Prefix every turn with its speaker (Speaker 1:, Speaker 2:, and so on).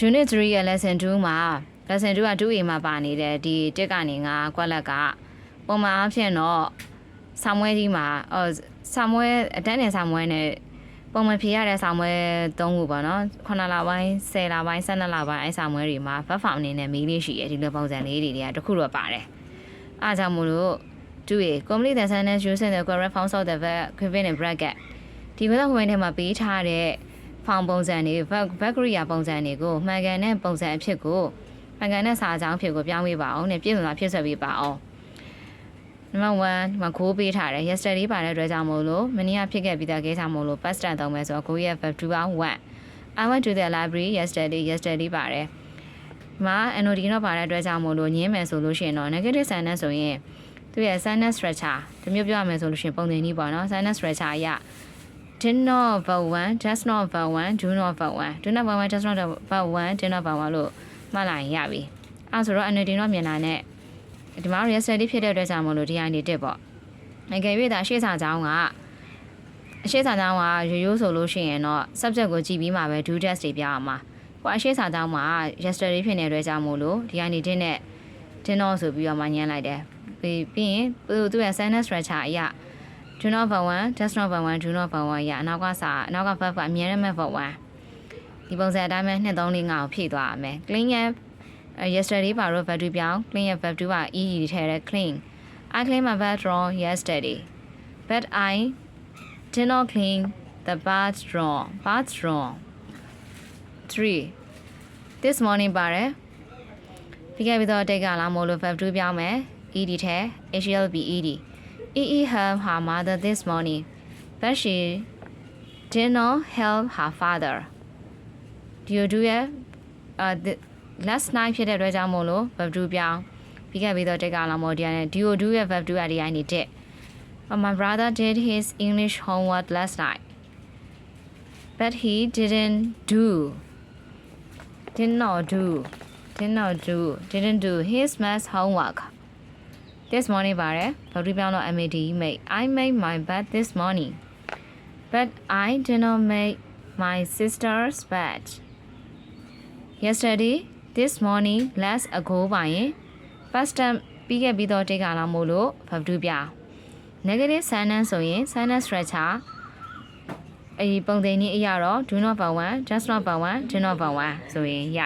Speaker 1: unit 3ရဲ့ lesson 2မှာ lesson 2က 2A မှာပါနေတဲ့ဒီတက်ကနေငါကွက်လက်ကပုံမှန်အားဖြင့်တော့ဆာမွဲကြီးမှာအော်ဆာမွဲအတန်းနဲ့ဆာမွဲနဲ့ပုံမှန်ဖြေရတဲ့ဆာမွဲ၃ခုပေါ့နော်9လပိုင်း10လပိုင်း12လပိုင်းအဲဆာမွဲတွေမှာ verb form အနေနဲ့မေးလေးရှိရဒီလိုပုံစံလေးတွေကတစ်ခုတော့ပါတယ်အားကြောင့်မို့လို့ 2A complete the sentence using the correct forms of the verb given in bracket ဒီကတော့ဝင်ထဲမှာပေးထားတဲ့ ဖောင်ပုံစံတွေ back back ကရိယာပုံစံတွေကိုမှန်ကန်တဲ့ပုံစံအဖြစ်ကိုမှန်ကန်တဲ့စာအကြောင်းအဖြစ်ကိုပြောင်းပေးပါအောင်နဲ့ပြည့်စုံတာဖြစ်ဆက်ပေးပါအောင်နံပါတ်1ဒီမှာခိုးပေးထားတယ် yesterday ပါတဲ့အတွက်ကြောင့်မို့လို့မနေ့ကဖြစ်ခဲ့ပြီးသားကိစ္စမို့လို့ past tense သုံးမယ်ဆိုတော့ကိုရဲ့ verb to က1 I went to the library yesterday yesterday ပါတယ်ဒီမှာ NOD တော့ပါတဲ့အတွက်ကြောင့်မို့လို့ညင်းမယ်ဆိုလို့ရှိရင်တော့ negative sentence ဆိုရင်သူရဲ့ sentence structure ဒီမျိုးပြောရမယ်ဆိုလို့ရှိရင်ပုံသင်နည်းပေါ့နော် sentence structure အရ did not vote one does not vote one do not vote one do not vote one does not vote one did not vote one လို့မှတ်လိုက်ရင်ရပြီအဲဆိုတော့ NLD တော့မြန်တာနဲ့ဒီမှာ yesterday ဖြစ်တဲ့အတွက်ကြောင့်မလို့ဒီကနေတက်ပေါ့ငယ်၍ဒါရှေ့စာကြောင်းကအရှေ့စာကြောင်းကရိုးရိုးဆိုလို့ရှိရင်တော့ subject ကိုကြည့်ပြီးမှပဲ do test တွေပြရမှာဟိုအရှေ့စာကြောင်းမှာ yesterday ဖြစ်နေတဲ့အတွက်ကြောင့်မို့လို့ဒီကနေတက်နဲ့တင်းတော့ဆိုပြီးတော့မှညှမ်းလိုက်တယ်ပြီးပြီးရင်သူသူရဲ့ sentence structure အရာ do not vote one does not vote one do not vote one ရအနောက်ကစာအနောက်က verb ကအမြဲတမ်းမဲ့ vote one ဒီပုံစံအတိုင်းပဲ2 3 4 5ကိုဖြည့်သွားရမယ် clean ရဲ့ yesterday ပါတော့ verb 2ပြောင်း clean ရဲ့ verb 2က e ထည့်ရဲ clean I clean my bathroom yesterday but I did not clean the bathroom bathroom 3 this morning ပါတယ်ပြီးခဲ့ပြီးတော့တိတ်ကလာမို့လို့ verb 2ပြောင်းမယ် ed ထဲ hlb ed EE helped her mother this morning, but she did not help her father. Do you do it? Uh, the, last night ဖြစ်တဲ့အတွက်ကြောင့်မို့လို့ verb 2ပြောင်းပြီးခဲ့ပြီးတော့တက်ကလာမို့ဒီကနေ do you do ရဲ့ verb 2အဒီကနေတက် Uh, My brother did his English homework last night, but he didn't do. Did not do. Did not do. Didn't do his math homework. This morning ပါတယ်ဘာလို့ပြောင်းတော့ MAD make I made my bed this morning but I did not make my sister's bed yesterday this morning last ago ပါရင် past tense ပြီးခဲ့ပြီးတော့တိတ်ကလာမို့လို့ verb 2ပြ negative sentence ဆိုရင် sentence structure အဲဒီပုံသင်နည်းအရာတော့ do not verb 1 just not verb 1 do not verb 1ဆိုရင်ရ